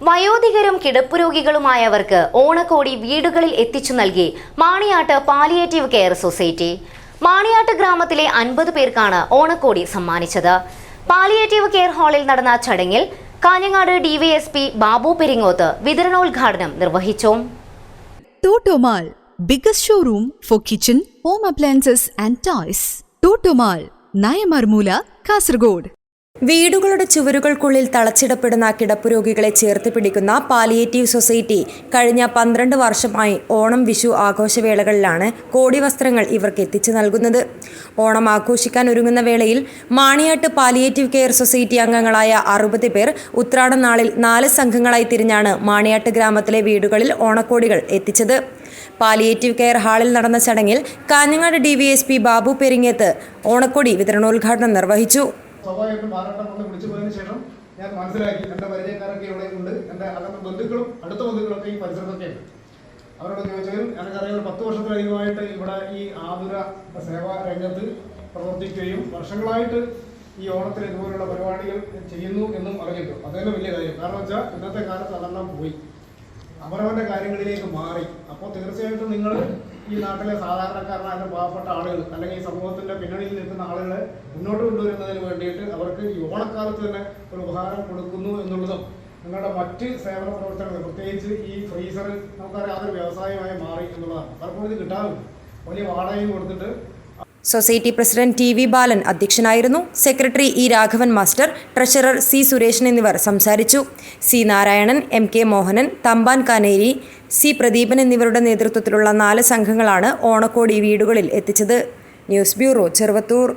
വയോധികരും കിടപ്പുരോഗികളുമായവർക്ക് ഓണക്കോടി വീടുകളിൽ എത്തിച്ചു നൽകി Maniyat palliative care society Maniyat ഗ്രാമത്തിലെ അൻപത് പേർക്കാണ് ഓണക്കോടി സമ്മാനിച്ചത് പാലിയേറ്റീവ് കെയർ ഹാളിൽ നടന്ന ചടങ്ങിൽ കാഞ്ഞങ്ങാട് ഡിവൈഎസ്പി ബാബു പെരിങ്ങോത്ത് വിതരണോദ്ഘാടനം നിർവഹിച്ചു Totomall biggest showroom for kitchen home appliances and toys. Totomall Nayamarmoola Kasargod. വീടുകളുടെ ചുവരുകൾക്കുള്ളിൽ തളച്ചിടപ്പെടുന്ന കിടപ്പുരോഗികളെ ചേർത്ത് പിടിക്കുന്ന പാലിയേറ്റീവ് സൊസൈറ്റി കഴിഞ്ഞ പന്ത്രണ്ട് വർഷമായി ഓണം വിഷു ആഘോഷവേളകളിലാണ് കോടി വസ്ത്രങ്ങൾ ഇവർക്ക് എത്തിച്ചു നൽകുന്നത്. ഓണം ആഘോഷിക്കാൻ ഒരുങ്ങുന്ന വേളയിൽ മാണിയാട്ട് പാലിയേറ്റീവ് കെയർ സൊസൈറ്റി അംഗങ്ങളായ അറുപത് പേർ ഉത്രാടം നാളിൽ നാല് സംഘങ്ങളായി തിരിഞ്ഞാണ് മാണിയാട്ട് ഗ്രാമത്തിലെ വീടുകളിൽ ഓണക്കോടികൾ എത്തിച്ചത്. പാലിയേറ്റീവ് കെയർ ഹാളിൽ നടന്ന ചടങ്ങിൽ കാഞ്ഞങ്ങാട് ഡി ബാബു പെരിങ്ങേത്ത് ഓണക്കോടി വിതരണോദ്ഘാടനം നിർവഹിച്ചു. സ്വാഭാവികമായിട്ടും മാറാട്ടം വന്ന് വിളിച്ചു പോയതിനു ശേഷം ഞാൻ മനസ്സിലാക്കി എന്റെ പരിചയക്കാരൊക്കെ ഇവിടെ ഉണ്ട് എന്റെ അകത്ത് ബന്ധുക്കളും അടുത്ത ബന്ധുക്കളൊക്കെ ഈ പരിസരത്തൊക്കെ ഉണ്ട്. അവരോട് ചോദിച്ചതിൽ എനിക്കറിയാം ഒരു പത്ത് വർഷത്തിലധികമായിട്ട് ഇവിടെ ഈ ആതുര സേവാ രംഗത്ത് പ്രവർത്തിക്കുകയും വർഷങ്ങളായിട്ട് ഈ ഓണത്തിന് ഇതുപോലുള്ള പരിപാടികൾ ചെയ്യുന്നു എന്നും അറിഞ്ഞിട്ടു. അത് വലിയ കാര്യം. കാരണം വെച്ചാൽ ഇന്നത്തെ കാലത്ത് അതെല്ലാം പോയി. അവരവന്റെ കാര്യങ്ങളിലേക്ക് മാറി. അപ്പോൾ തീർച്ചയായിട്ടും നിങ്ങൾ ഈ നാട്ടിലെ സാധാരണക്കാരനായ പാവപ്പെട്ട ആളുകൾ അല്ലെങ്കിൽ ഈ സമൂഹത്തിന്റെ പിന്നണിയിൽ നിൽക്കുന്ന ആളുകളെ മുന്നോട്ട് കൊണ്ടുവരുന്നതിന് വേണ്ടിയിട്ട് അവർക്ക് ഈ ഓണക്കാലത്ത് തന്നെ ഒരു ഉപഹാരം കൊടുക്കുന്നു എന്നുള്ളതും നിങ്ങളുടെ മറ്റ് സേവന പ്രവർത്തനങ്ങൾ പ്രത്യേകിച്ച് ഈ ഫ്രീസർ നമുക്കറിയാം അതൊരു വ്യവസായമായി മാറി എന്നുള്ളതാണ്. പലപ്പോഴും ഇത് കിട്ടാറുണ്ട്. വലിയ വാടകയും കൊടുത്തിട്ട് society president T V Balan അധ്യക്ഷനായിരുന്നു. Secretary E Raghavan master treasurer C Sureshan എന്നിവർ സംസാരിച്ചു. C Narayanan M K Mohanan Thampan Kaneri C Pradeepan എന്നിവരുടെ നേതൃത്വത്തിലുള്ള നാല് സംഘങ്ങളാണ് ഓണക്കോടി വീടുകളിൽ എത്തിച്ചത്. News bureau Cheruvathur.